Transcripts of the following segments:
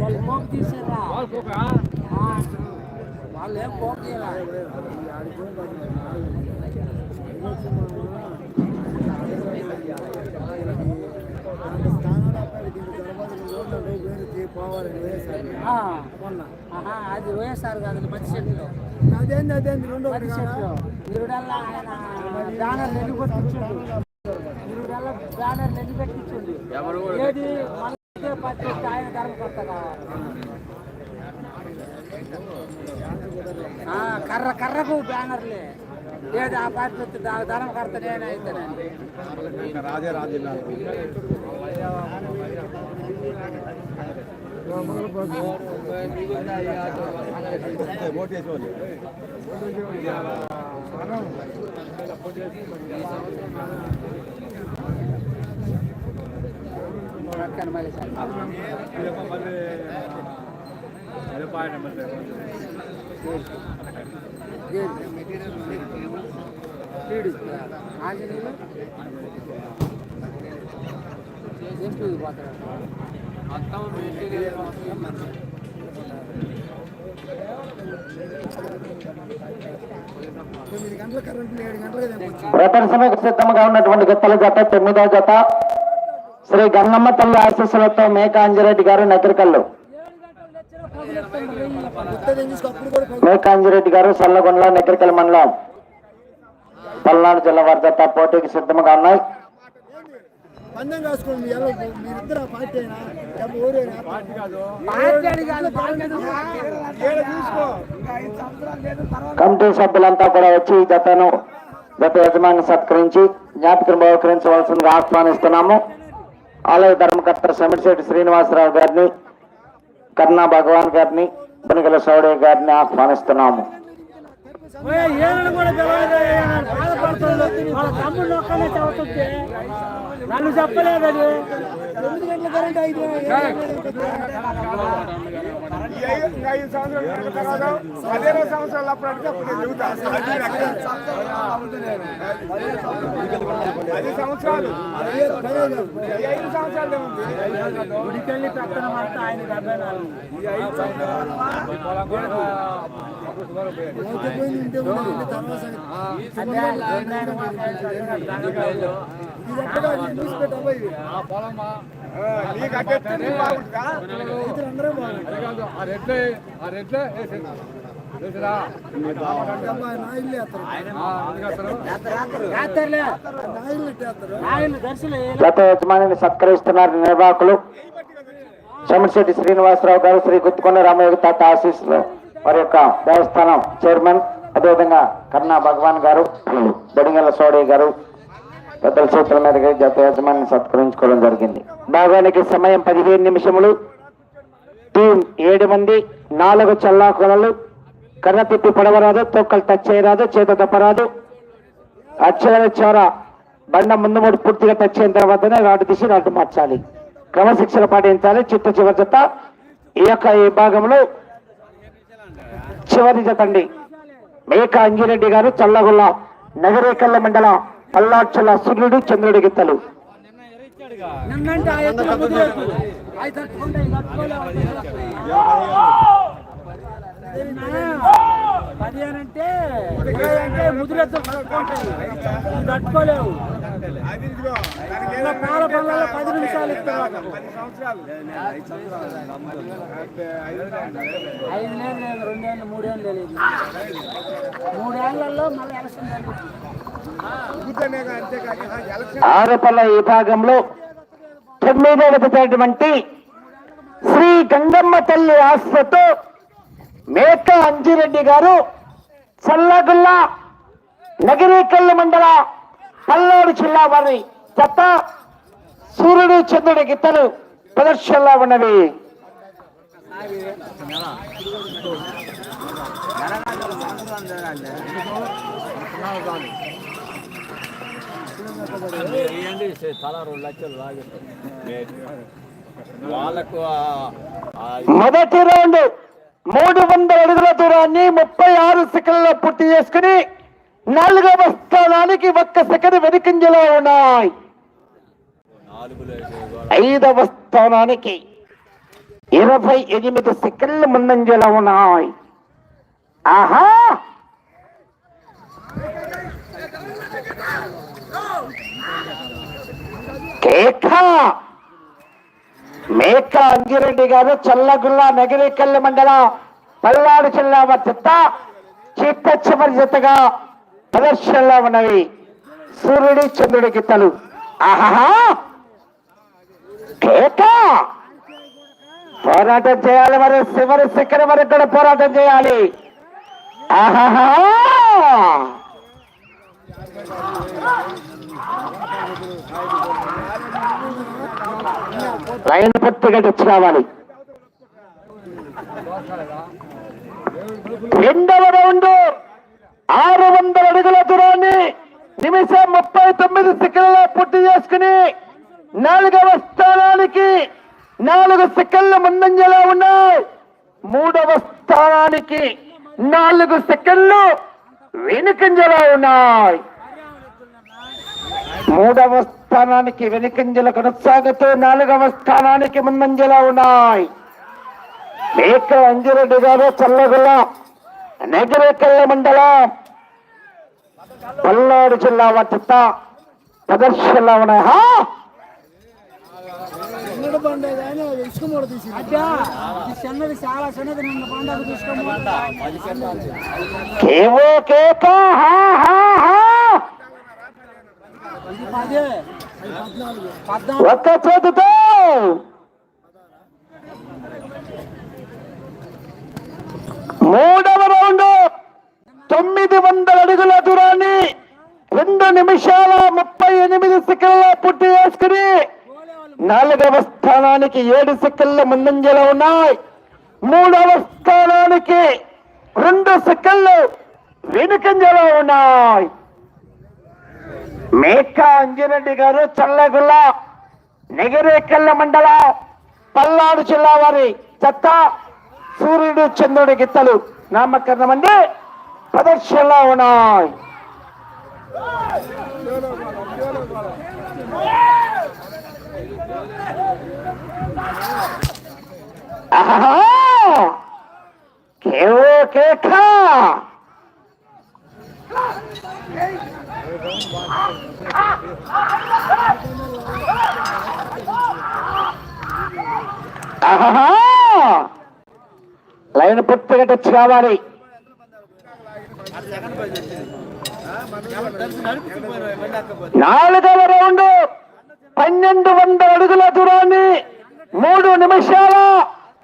వాళ్ళు పోకు తీసారా వాళ్ళు ఏం అది వైఎస్ఆర్ కాదు మధ్య చెట్లు అదేంది అదేంది రెండో చెట్లు నిరుడల్లా ఆయన బ్యానర్ ఎన్ని కొట్టించండు నిరుడల్లా బ్యానర్ ఏది వస్తే ఆయన కర్ర కర్రకు బ్యానర్లే. లేదు ఆ పార్టీ వస్తే దా- ధర్మకర్త నేనే అయితేనండి రాజే రాజే పక్కన మళ్ళీ సార్. టీడీ. ఆంజనేయులు ఎంపీ పోతాడు తొమ్మిది గంటల కరెంట్ ఏడు గంటలకు ప్రదర్శనకు సిద్ధంగా ఉన్నటువంటి గత్తల జత తొమ్మిదో జత శ్రీ గన్నమ్మ తల్లి ఆశీస్సులతో మేక అంజిరెడ్డి గారు నకిరికల్లు కొత్తది తీసుకు అప్పుడు కూడా మేక అంజిరెడ్డి గారు సల్లగొండల నకిరికల్ మండలం. పల్నాడు జిల్లా వారి జత పోటీకి సిద్ధంగా ఉన్నాయి. పందెం కాసుకోండి మీరిద్దరు పార్టీ అయినా కమిటీ సభ్యులంతా కూడా వచ్చి ఈ జతను జత యజమాని సత్కరించి జ్ఞాపికను బహుకరించవలసిందిగా ఆహ్వానిస్తున్నాము. ఆలయ ధర్మకర్త సమిటిశెట్టి శ్రీనివాసరావు గారిని కర్ణా భగవాన్ గారిని బునిగల సౌడే గారిని ఆహ్వానిస్తున్నాము. ఏమని కూడా బాధపడుతుంది వాళ్ళ తమ్ముడు ఒక్కనే చదువుతుంటే నన్ను చెప్పలేదు అది తొమ్మిది గంటల కరెంట్ ఐదు సంవత్సరాలు కనుక తర్వాత పదిహేను సంవత్సరాలు అప్పుడు అడిగితే అప్పుడు నేను చెబుతా. పది సంవత్సరాలు ఐదు సంవత్సరాలు ఏముంది గుడికెళ్ళి పెత్తనం అంతా ఆయన డెబ్బై నాలుగు రెడ్లే ఆ రెడ్లే గత యజమానిని సత్కరిస్తున్నారు నిర్వాహకులు. చమటిశెట్టి శ్రీనివాసరావు గారు శ్రీ గుత్తుకొండ రామయోగి తాత ఆశీస్సులు. వారి యొక్క దేవస్థానం చైర్మన్ అదేవిధంగా కర్ణా భగవాన్ గారు బొడిగల సోడయ్య గారు పెద్దల సూత్రం మీదుగా జత యజమానిని సత్కరించుకోవడం జరిగింది. భాగానికి సమయం పదిహేను నిమిషములు. టీం ఏడు మంది నాలుగు చల్లాకులలు కర్ర తిప్పి పడవరాదు తొక్కలు టచ్ చేయరాదు చేత తప్పరాదు. అక్షర చోర బండ ముందు మూడు పూర్తిగా టచ్ అయిన తర్వాతనే రాటు తీసి రాటు మార్చాలి. క్రమశిక్షణ పాటించాలి చిత్త చివరి జత. ఈ యొక్క ఈ భాగంలో చివరి జతండి మేక అంజిరెడ్డి గారు చల్లగుల్ల నగరేకల్ల మండలం పల్లాక్షల సూర్యుడు చంద్రుడి గిత్తలు నిన్నంటే ఆ ఎత్తున తట్టుకోలేవు. నిన్న పదిహేను అంటే ఇరవై అంటే ముదిరెత్తులు తట్టుకుంటాయి. ఇవి తట్టుకోలేవు అది ఇదిగో దానికి ఇలా పాల పళ్ళలో పది నిమిషాలు ఇస్తారు పది సంవత్సరాలు అబ్బే, ఐదు సంవత్సరాలు. ఐదు లేదు లేదు రెండేళ్ళు మూడేళ్ళు తెలియదు మూడేళ్ళలో మళ్ళీ ఎలక్షన్ ఆరుపల్ల ఈ భాగంలో తొమ్మిదవ శ్రీ గంగమ్మ తల్లి ఆశతో మేక అంజిరెడ్డి గారు చల్లగుల్ల నగిరికల్లు మండల పల్నాడు జిల్లా వారి జత సూర్యుడు చంద్రుడి గిత్తలు ప్రదర్శనలో ఉన్నవి. మొదటి రౌండ్ మూడు వందల అడుగుల దూరాన్ని ముప్పై ఆరు సెకండ్లలో పూర్తి చేసుకుని నాలుగవ స్థానానికి ఒక్క సెకండ్ వెనుకంజలో ఉన్నాయి. ఐదవ స్థానానికి ఇరవై ఎనిమిది సెకండ్లు ముందంజలో ఉన్నాయి. ఆహా! కేక! మేక అంగిరెడ్డి గారు చల్లగుల్ల నగిరికల్లి మండలం పల్నాడు జిల్లా వద్ద చిట్ట చివరి జతగా ప్రదర్శనలో ఉన్నవి. సూర్యుడి చంద్రుడి గీతలు ఆహా పోరాటం చేయాలి మరి చివరి శిఖరం వరకు కూడా పోరాటం చేయాలి. ఆహాహా! లైన్ పట్టుగా తెచ్చి రావాలి. రెండవ రౌండ్. ఆరు వందల అడుగుల దూరాన్ని నిమిషం ముప్పై తొమ్మిది సెకండ్లో పూర్తి చేసుకుని నాలుగవ స్థానానికి నాలుగు సెకండ్ల ముందంజలో ఉన్నాయి. మూడవ స్థానానికి నాలుగు సెకండ్లు వెనుకంజలో ఉన్నాయి. మూడవ స్థానానికి వెనుకంజలు కొనసాగుతూ నాలుగవ స్థానానికి ముందంజలో ఉన్నాయి. మేక అంజిరెడ్డి గారు చల్లగుల నగరేకల్ల మండలం పల్నాడు జిల్లా వద్ద ప్రదర్శనలో ఉన్నాయి. ఒక్క చేతితో! మూడవ తొమ్మిది వందల అడుగుల దూరాన్ని రెండు నిమిషాల ముప్పై ఎనిమిది సెకండ్ల పూర్తి చేసుకుని నాలుగవ స్థానానికి ఏడు సెకండ్ల ముందంజలో ఉన్నాయి. మూడవ స్థానానికి రెండు సెకండ్లు వెనుకంజలో ఉన్నాయి. మేక అంజిరెడ్డి గారు చల్లగుల్ల నెగరేకల్ల మండల పల్నాడు జిల్లా వారి చెత్త సూర్యుడు చంద్రుడి గిత్తలు నామకరణం అండి. ప్రదర్శనలో ఉన్నాయి ఆహా! కేవో కేక ఆహా! లైన్ పూర్తిగా టచ్ కావాలి నాలుగవ రౌండ్ పన్నెండు వందల అడుగుల దూరాన్ని మూడు నిమిషాల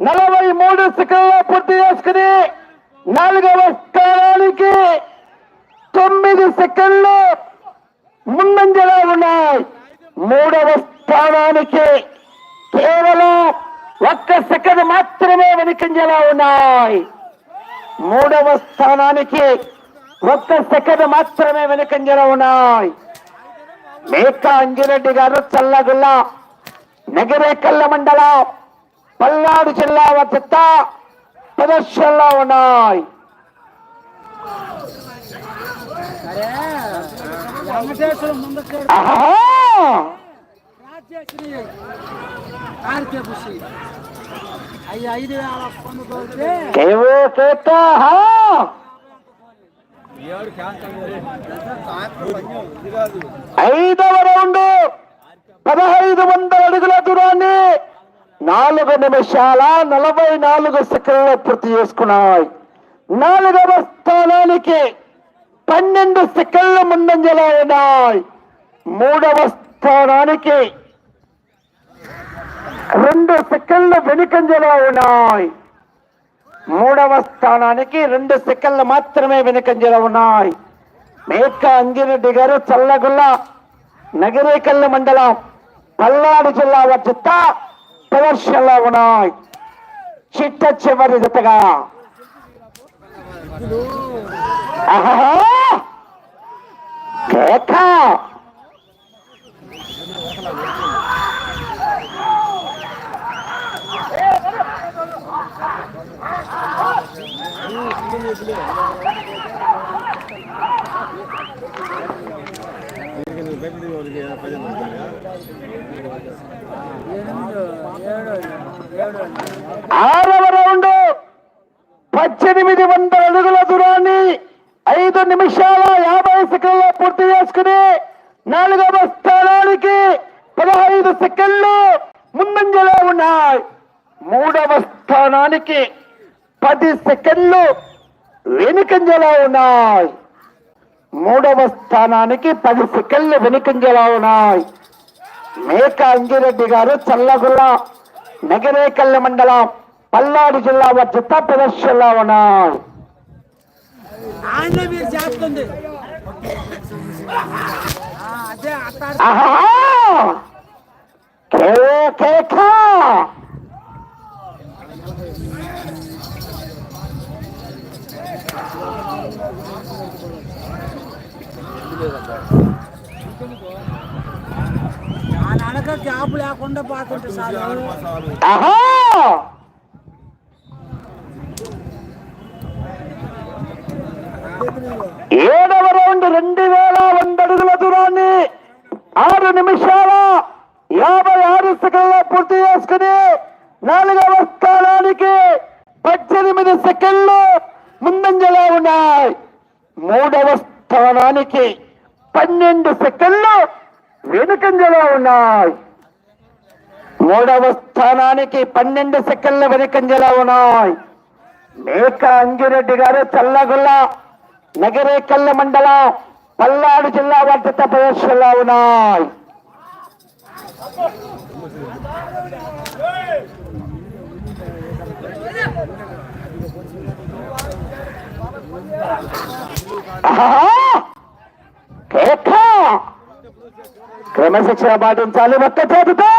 నలభై మూడు సెకండ్ల పూర్తి చేసుకుని నాలుగవ స్థానానికి తొమ్మిది సెకండ్లు ముందంజలో ఉన్నాయి. మూడవ స్థానానికి కేవలం ఒక్క సెకండ్ మాత్రమే వెనుకంజలో ఉన్నాయి. మూడవ స్థానానికి ఒక్క సెకండ్ మాత్రమే వెనుకంజలో ఉన్నాయి. మేక అంజిరెడ్డి గారు చల్లగుల్ల నగరేకల్ల మండలం పల్నాడు జిల్లా వద్ద ప్రదర్శనలో ఉన్నాయి. కేవో కేక హా! ఐదవ రౌండ్ పదహైదు వందల అడుగుల దూరాన్ని నాలుగు నిమిషాల నలభై నాలుగు సెకండ్లు పూర్తి చేసుకున్నాయి. నాలుగవ స్థానానికి పన్నెండు సెకండ్ల ముందంజలో ఉన్నాయి. మూడవ స్థానానికి రెండు సెకండ్లు వెనుకంజలో ఉన్నాయి. మూడవ స్థానానికి రెండు సెకండ్లు మాత్రమే వెనుకంజలో ఉన్నాయి. మేక అంజిరెడ్డి గారు చల్లగుల్ల నగరేకల్లి మండలం పల్నాడు జిల్లా వద్ద ప్రదర్శనలో ఉన్నాయి. చిట్ట చివరి జతగా. ఆహా! కేక ఎనిమిది ఏడు ఏడు ఆరవ రౌండ్ పద్దెనిమిది వందల అడుగుల దూరాన్ని ఐదు నిమిషాల యాభై సెకండ్లో పూర్తి చేసుకుని నాలుగవ స్థానానికి పదహైదు సెకండ్లు ముందంజలో ఉన్నాయి. మూడవ స్థానానికి పది సెకండ్లు వెనుకంజలో ఉన్నాయి మూడవ స్థానానికి పది సెకండ్లు వెనుకంజలో ఉన్నాయి మేక అంజిరెడ్డి గారు చల్లగుల్ల నగరేకల్లి మండలం పల్నాడు జిల్లా జత ప్రదర్శనలో ఉన్నాయి ఆహా! కేక! ఆ నడక లేకుండా పోతుంటే సార్ ఏడవ రౌండ్ రెండు వేల వంద అడుగుల దూరాన్ని ఆరు నిమిషాల యాభై ఆరు సెకండ్ల పూర్తి చేసుకుని నాలుగవ స్థానానికి పద్దెనిమిది సెకండ్లు ముందంజలో ఉన్నాయి మూడవ స్థానానికి పన్నెండు సెకండ్లు వెనుకంజలో ఉన్నాయి మూడవ స్థానానికి పన్నెండు సెకండ్ల వెనుకంజలో ఉన్నాయి మేక అంగిరెడ్డి గారు చల్లగుల్ల నగరేకల్ల మండలం పల్నాడు జిల్లా వర్ధిత ప్రదర్శనలో ఉన్నాయి Yeah. క్రమశిక్షణ పాటించాలి ఒక్క చేతితో!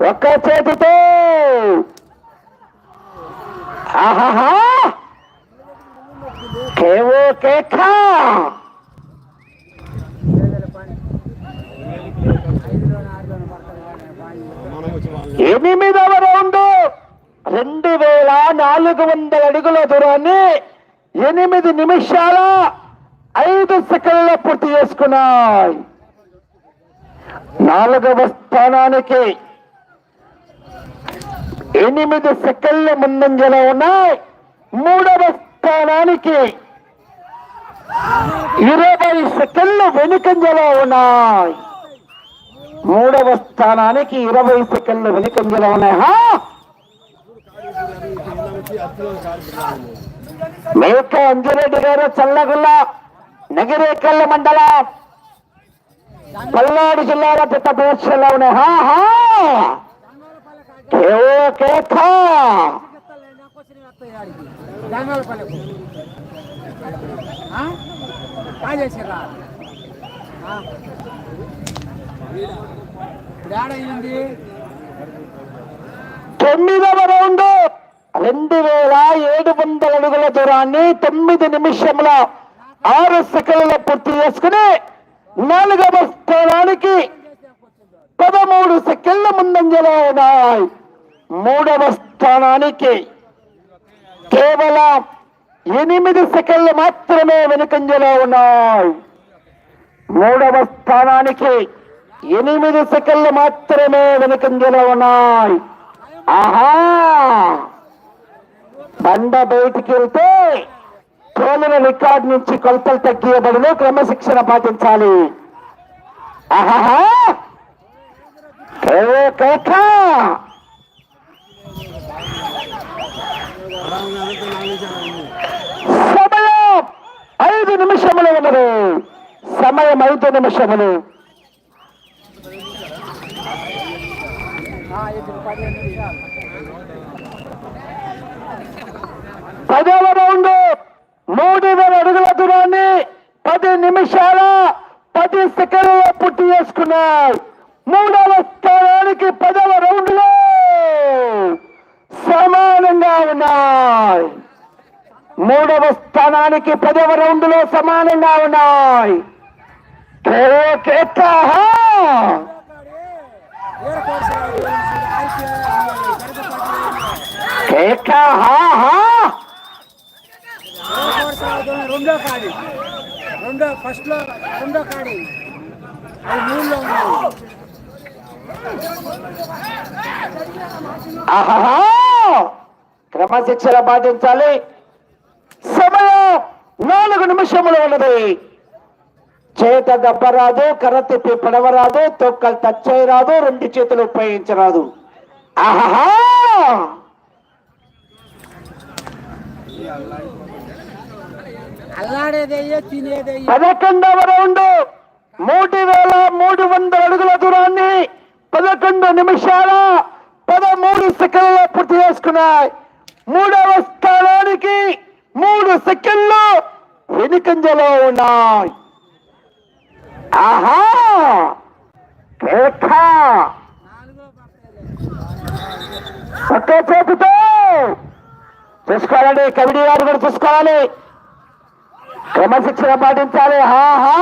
ఒక్క చేతితో! ఆహాహా! కేవో కేక ఎనిమిదవ రౌండ్ రెండు వేల నాలుగు వందల అడుగుల దూరాన్ని ఎనిమిది నిమిషాల ఐదు సెకండ్ల పూర్తి చేసుకున్నాయి. నాలుగవ స్థానానికి ఎనిమిది సెకండ్ల ముందంజల ఉన్నాయి. మూడవ స్థానానికి ఇరవై సెకండ్లు వెనుకంజలో ఉన్నాయి. మూడవ స్థానానికి ఇరవై సెకండ్లు వెనుకంజలో ఉన్నాయి. హా? మేక అంజిరెడ్డి గారు చల్లగుల్ల నగిరేకల్ల మండలం పల్నాడు జిల్లాలో పెద్ద ప్రదర్శనలో ఉన్నాయి హా హా తొమ్మిదవ రౌండ్ రెండు వేల ఏడు వందల అడుగుల దూరాన్ని తొమ్మిది నిమిషముల ఆరు సెకండ్ల పూర్తి చేసుకుని నాలుగవ స్థానానికి పదమూడు సెకండ్ల ముందంజలో ఉన్నాయి. మూడవ స్థానానికి కేవలం ఎనిమిది సెకండ్లు మాత్రమే వెనుకంజలో ఉన్నాయి. మూడవ స్థానానికి ఎనిమిది సెకండ్లు మాత్రమే వెనుకంజలో ఉన్నాయి. ఆహా! బండ బయటికి వెళ్తే తోలిన రికార్డు నుంచి కొలతలు తగ్గియబడును క్రమశిక్షణ పాటించాలి. ఆహాహా! సమయం ఐదు నిమిషములు ఉన్నది. సమయం ఐదు నిమిషములు. ఆ, నిమిషాలు. పదవ రౌండ్ మూడు వేల అడుగుల దూరాన్ని పది నిమిషాల పది సెకండ్లో పూర్తి చేసుకున్నాయి. మూడవ స్థానానికి పదవ రౌండ్లో సమానంగా ఉన్నాయి. మూడవ స్థానానికి పదవ రౌండ్లో సమానంగా ఉన్నాయి. కేవో కేతాహా. హా! రెండో కాడి. రెండో ఫస్ట్లో రెండో కాడి. అది మూడులో ఉన్నాయి క్రమశిక్షణ పాటించాలి. సమయం నాలుగు నిమిషములు ఉన్నది. చేత దెబ్బరాదు కర్ర తిప్పి పడవరాదు తొక్కలు టచ్ చేయరాదు రెండు చేతులు ఉపయోగించరాదు. ఆహా పదకొండవ రౌండ్ మూడు వేల మూడు వందల అడుగుల దూరాన్ని పదకొండు నిమిషాల పదమూడు సెకండ్లో పూర్తి చేసుకున్నాయి. మూడవ స్థానానికి మూడు సెకండ్లు వెనుకంజలో ఉన్నాయి. ఆహా! కేక! ఒక్క చేతితో. చూసుకోవాలండి కబడ్డీ గారు కూడా చూసుకోవాలి. క్రమశిక్షణ పాటించాలి. హాహా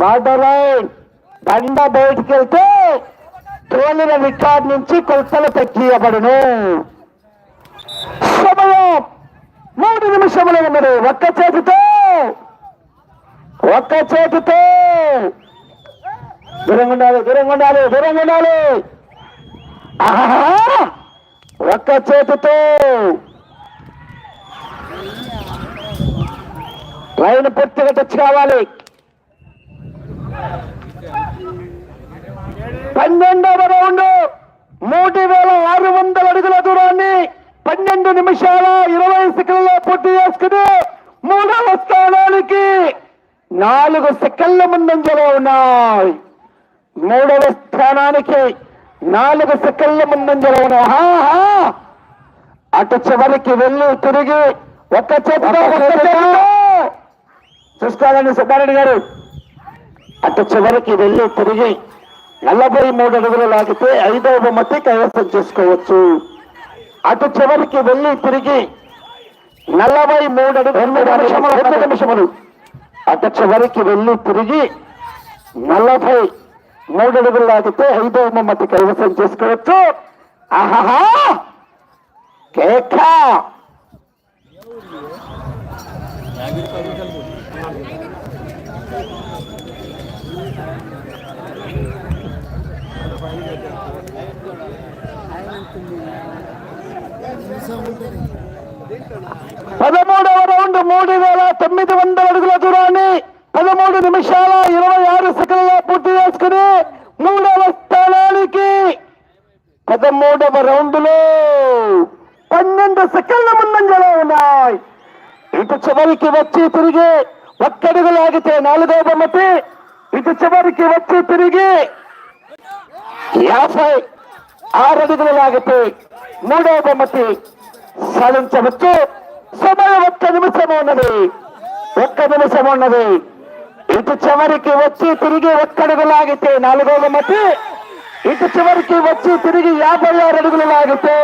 బార్డర్ బండ బయటికి వెళ్తే తోలిన రికార్డ్ నుంచి కొలతలు తగ్గియబడును సమయం. మూడు నిమిషములు ఉన్నది. ఒక్క చేతితో. ఒక్క చేతితో. దూరంగా ఉండాలి దూరంగా ఉండాలి దూరంగా ఉండాలి. ఒక్క చేతితో. లైన్ పూర్తిగా టచ్ కావాలి. పన్నెండవ రౌండ్ మూడు వేల ఆరు వందల అడుగుల దూరాన్ని పన్నెండు నిమిషాల ఇరవై సెకండ్లో పూర్తి చేసుకుని మూడవ స్థానానికి నాలుగు సెకండ్ల ముందంజలో ఉన్నాయి. మూడవ స్థానానికి నాలుగు సెకండ్ల ముందంజలో ఉన్నాయి! అటు చివరికి వెళ్ళి తిరిగి ఒక్క చేతిలో చూసుకోవాలండి సుబ్బారెడ్డి గారు. అటు చివరికి వెళ్ళి తిరిగి నలభై మూడు అడుగులు లాగితే ఐదవ బొమ్మతి కైవసం చేసుకోవచ్చు. అటు చివరికి వెళ్ళి తిరిగి నలభై మూడు అడుగులు నిమిషములు. అటు చివరికి వెళ్ళి తిరిగి నలభై మూడు అడుగులు లాగితే ఐదవ బొమ్మతి కైవసం చేసుకోవచ్చు. ఆహాహా! కేక! పదమూడవ రౌండ్ మూడు వేల తొమ్మిది వందల అడుగుల దూరాన్ని పదమూడు నిమిషాల ఇరవై ఆరు సెకండ్ల పూర్తి చేసుకుని మూడవ స్థానానికి పదమూడవ రౌండ్లో పన్నెండు సెకండ్ల ముందంజలో ఉన్నాయి ఇటు చివరికి వచ్చి తిరిగి ఒక్కడుగు లాగితే నాలుగో బొమ్మతి ఇటు చివరికి వచ్చి తిరిగి యాభై ఆరడుగులు లాగితే మూడో బొమ్మతి సాధించవచ్చు. సమయం ఒక్క నిమిషం ఉన్నది. ఒక్క నిమిషం ఉన్నది. ఇటు చివరికి వచ్చి తిరిగి ఒక్కడుగు లాగితే నాలుగో బొమ్మకి ఇటు చివరికి వచ్చి తిరిగి యాభై ఆరు అడుగులు లాగితే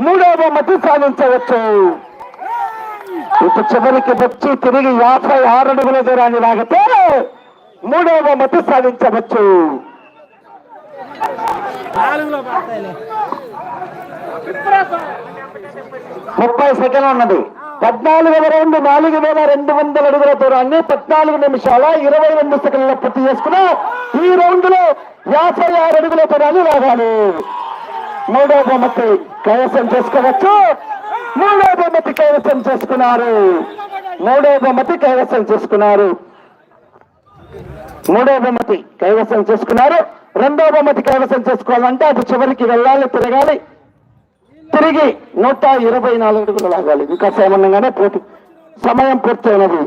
మూడో బొమ్మకి సాధించవచ్చు. ఇటు చివరికి వచ్చి తిరిగి యాభై ఆరు అడుగుల దూరాన్ని లాగితే మూడవ మతి సాధించవచ్చు. ముప్పై సెకండ్లు ఉన్నది. పద్నాలుగు రౌండ్ నాలుగు వేల రెండు వందల అడుగుల దూరాన్ని పద్నాలుగు నిమిషాల ఇరవై రెండు సెకండ్ల పూర్తి చేసుకుని ఈ రౌండ్లో యాభై ఆరు అడుగుల దూరాన్ని లాగాలి. మూడవ బొమ్మతి కైవసం చేసుకోవచ్చు. మూడో బొమ్మతి కైవసం చేసుకున్నారు. మూడో బొమ్మతి కైవసం చేసుకున్నారు. మూడో బొమ్మతి కైవసం చేసుకున్నారు. రెండో బొమ్మతి కైవసం చేసుకోవాలంటే అది చివరికి వెళ్ళాలి తిరగాలి. తిరిగి నూట ఇరవై నాలుగు అడుగులు లాగాలి. ఇంకా సామాన్యంగానే పూర్తి సమయం పూర్తయినది.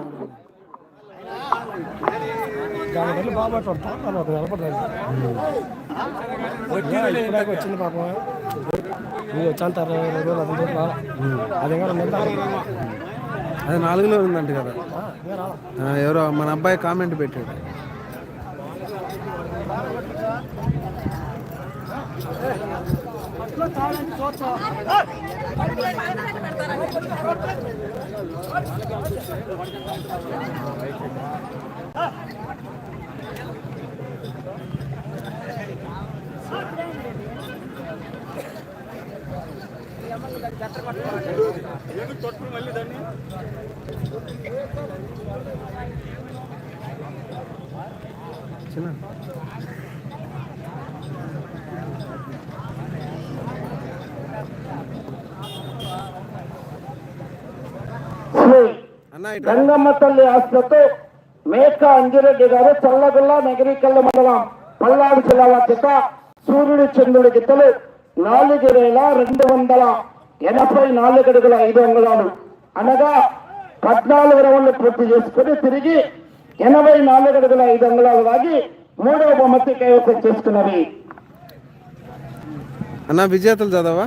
దాని బాగా పట్టుకుంటాం నిలబడలేదు వచ్చింది పాపం. మీరు వచ్చాను అరవై రోజులు అది కూడా అది నాలుగులో ఉందంట కదా. ఎవరో మన అబ్బాయి కామెంట్ పెట్టాడు. తొట్టు మళ్ళీ దాన్ని చిన్న. గంగమ్మ తల్లి ఆస్తులతో మేక అంజిరెడ్డి గారు చల్లగుల్ల నగరికల్ల మండలం పల్నాడు జిల్లా చేత సూర్యుడు చంద్రుడి గిత్తలు నాలుగు వేల రెండు వందల ఎనభై నాలుగు అడుగుల ఐదు అంగుళాలు. అనగా పద్నాలుగు రౌండ్లు పూర్తి చేసుకుని తిరిగి ఎనభై నాలుగు అడుగుల ఐదు అంగుళాలు వాగి మూడవ బొమ్మతి కైవసం చేసుకున్నవి అన్న విజేతలు చదవా?